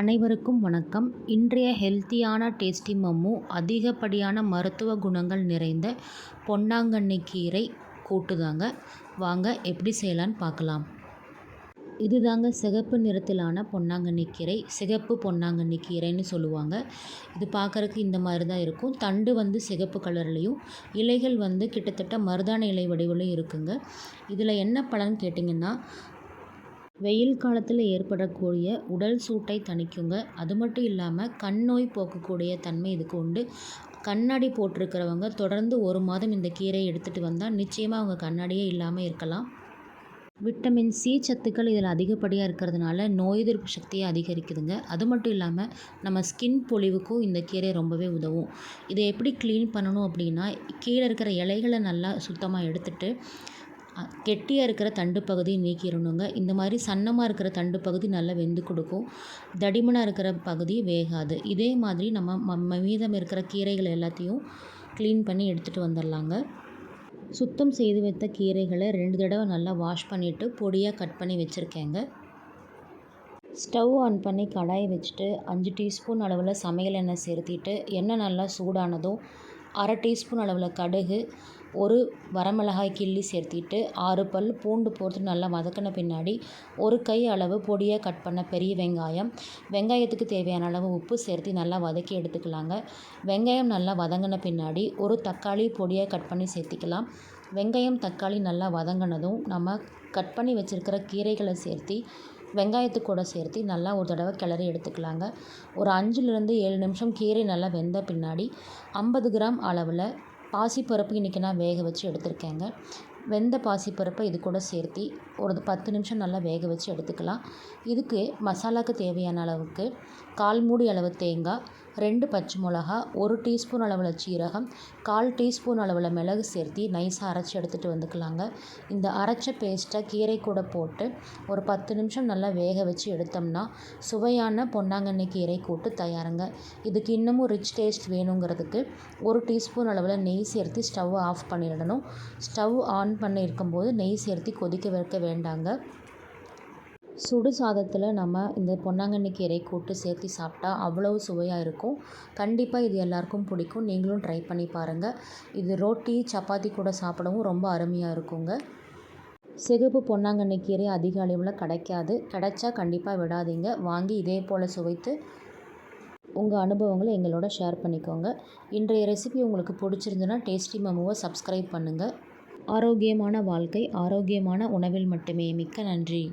அனைவருக்கும் வணக்கம். இன்றைய ஹெல்த்தியான டேஸ்டி மம்மு அதிகப்படியான மருத்துவ குணங்கள் நிறைந்த பொன்னாங்கண்ணி கீரை கூட்டு தாங்க வாங்க எப்படி செய்யலான்னு பார்க்கலாம். இது தாங்க சிகப்பு நிறத்திலான பொன்னாங்கண்ணி கீரை. சிகப்பு பொன்னாங்கண்ணி கீரைன்னு சொல்லுவாங்க. இது பார்க்குறக்கு இந்த மாதிரி தான் இருக்கும். தண்டு வந்து சிகப்பு கலர்லேயும் இலைகள் வந்து கிட்டத்தட்ட மருதான இலை வடிவிலையும் இருக்குங்க. இதில் என்ன பலன் கேட்டிங்கன்னா வெயில் காலத்தில் ஏற்படக்கூடிய உடல் சூட்டை தணிக்குங்க. அது மட்டும் இல்லாமல் கண் நோய் போக்கக்கூடிய தன்மை இதுக்கு உண்டு. கண்ணாடி போட்டிருக்கிறவங்க தொடர்ந்து ஒரு மாதம் இந்த கீரையை எடுத்துகிட்டு வந்தால் நிச்சயமாக அவங்க கண்ணாடியே இல்லாமல் இருக்கலாம். விட்டமின் சி சத்துக்கள் இதில் அதிகப்படியாக இருக்கிறதுனால நோய் எதிர்ப்பு சக்தியை அதிகரிக்குதுங்க. அது மட்டும் இல்லாமல் நம்ம ஸ்கின் பொலிவுக்கும் இந்த கீரை ரொம்பவே உதவும். இதை எப்படி க்ளீன் பண்ணணும் அப்படின்னா கீழே இருக்கிற இலைகளை நல்லா சுத்தமாக எடுத்துகிட்டு கெட்டியாக இருக்கிற தண்டு பகுதியை நீக்கிடணுங்க. இந்த மாதிரி சன்னமாக இருக்கிற தண்டு பகுதி நல்லா வெந்து கொடுக்கும். தடிமனாக இருக்கிற பகுதி வேகாது. இதே மாதிரி நம்ம ம மீதம் இருக்கிற கீரைகள் எல்லாத்தையும் க்ளீன் பண்ணி எடுத்துகிட்டு வந்துடலாங்க. சுத்தம் செய்து வைத்த கீரைகளை ரெண்டு தடவை நல்லா வாஷ் பண்ணிவிட்டு பொடியாக கட் பண்ணி வச்சுருக்கேங்க. ஸ்டவ் ஆன் பண்ணி கடாயை வச்சுட்டு அஞ்சு டீஸ்பூன் அளவில் சமையல் எண்ணெய் சேர்த்திட்டு எண்ணெய் நல்லா சூடானதும் அரை டீஸ்பூன் அளவில் கடுகு ஒரு வரமிளகாய் கிள்ளி சேர்த்திட்டு ஆறு பல் பூண்டு போட்டு நல்லா வதக்கின பின்னாடி ஒரு கை அளவு பொடியாக கட் பண்ண பெரிய வெங்காயம். வெங்காயத்துக்கு தேவையான அளவு உப்பு சேர்த்து நல்லா வதக்கி எடுத்துக்கலாங்க. வெங்காயம் நல்லா வதங்கின பின்னாடி ஒரு தக்காளி பொடியாக கட் பண்ணி சேர்த்திக்கலாம். வெங்காயம் தக்காளி நல்லா வதங்கினதும் நம்ம கட் பண்ணி வச்சுருக்கிற கீரைகளை சேர்த்து வெங்காயத்து கூட சேர்த்து நல்லா ஒரு தடவை கிளறி எடுத்துக்கலாங்க. ஒரு அஞ்சுலேருந்து ஏழு நிமிஷம் கீரை நல்லா வெந்த பின்னாடி ஐம்பது கிராம் அளவில் பாசிப்பருப்பு இன்றைக்கி நான் வேக வச்சு எடுத்திருக்கேங்க. வெந்த பாசிப்பருப்பை இது கூட சேர்த்து ஒரு பத்து நிமிஷம் நல்லா வேக வச்சு எடுத்துக்கலாம். இதுக்கு மசாலாவுக்கு தேவையான அளவுக்கு கால் மூடி அளவு தேங்காய் ரெண்டு பச்சை மிளகா ஒரு டீஸ்பூன் அளவில் சீரகம் கால் டீஸ்பூன் அளவில் மிளகு சேர்த்து நைஸாக அரைச்சி எடுத்துகிட்டு வந்துக்கலாங்க. இந்த அரைச்ச பேஸ்ட்டை கீரை கூட போட்டு ஒரு பத்து நிமிஷம் நல்லா வேக வச்சு எடுத்தோம்னா சுவையான பொன்னாங்கண்ணி கீரை கூட்டு தயாருங்க. இதுக்கு இன்னமும் ரிச் டேஸ்ட் வேணுங்கிறதுக்கு ஒரு டீஸ்பூன் அளவில் நெய் சேர்த்து ஸ்டவ் ஆஃப் பண்ணிடணும். ஸ்டவ் ஆன் பண்ணி இருக்கும்போது நெய் சேர்த்து கொதிக்க வைக்க வேண்டாங்க. சுடு சாதத்தில் நம்ம இந்த பொன்னாங்கண்ணி கீரை கூட்டு சேர்த்து சாப்பிட்டா அவ்வளோ சுவையாக இருக்கும். கண்டிப்பாக இது எல்லாருக்கும் பிடிக்கும். நீங்களும் ட்ரை பண்ணி பாருங்கள் இது ரோட்டி சப்பாத்தி கூட சாப்பிடவும் ரொம்ப அருமையாக இருக்குங்க. சிகப்பு பொன்னாங்கண்ணி கீரை அதிக அளவில் கிடைக்காது. கிடைச்சா கண்டிப்பாக விடாதீங்க. வாங்கி இதே போல் சுவைத்து உங்கள் அனுபவங்களை எங்களோட ஷேர் பண்ணிக்கோங்க. இன்றைய ரெசிபி உங்களுக்கு பிடிச்சிருந்துன்னா டேஸ்டி மமுவை சப்ஸ்கிரைப் பண்ணுங்கள் ஆரோக்கியமான வாழ்க்கை ஆரோக்கியமான உணவில் மட்டுமே. மிக்க நன்றி.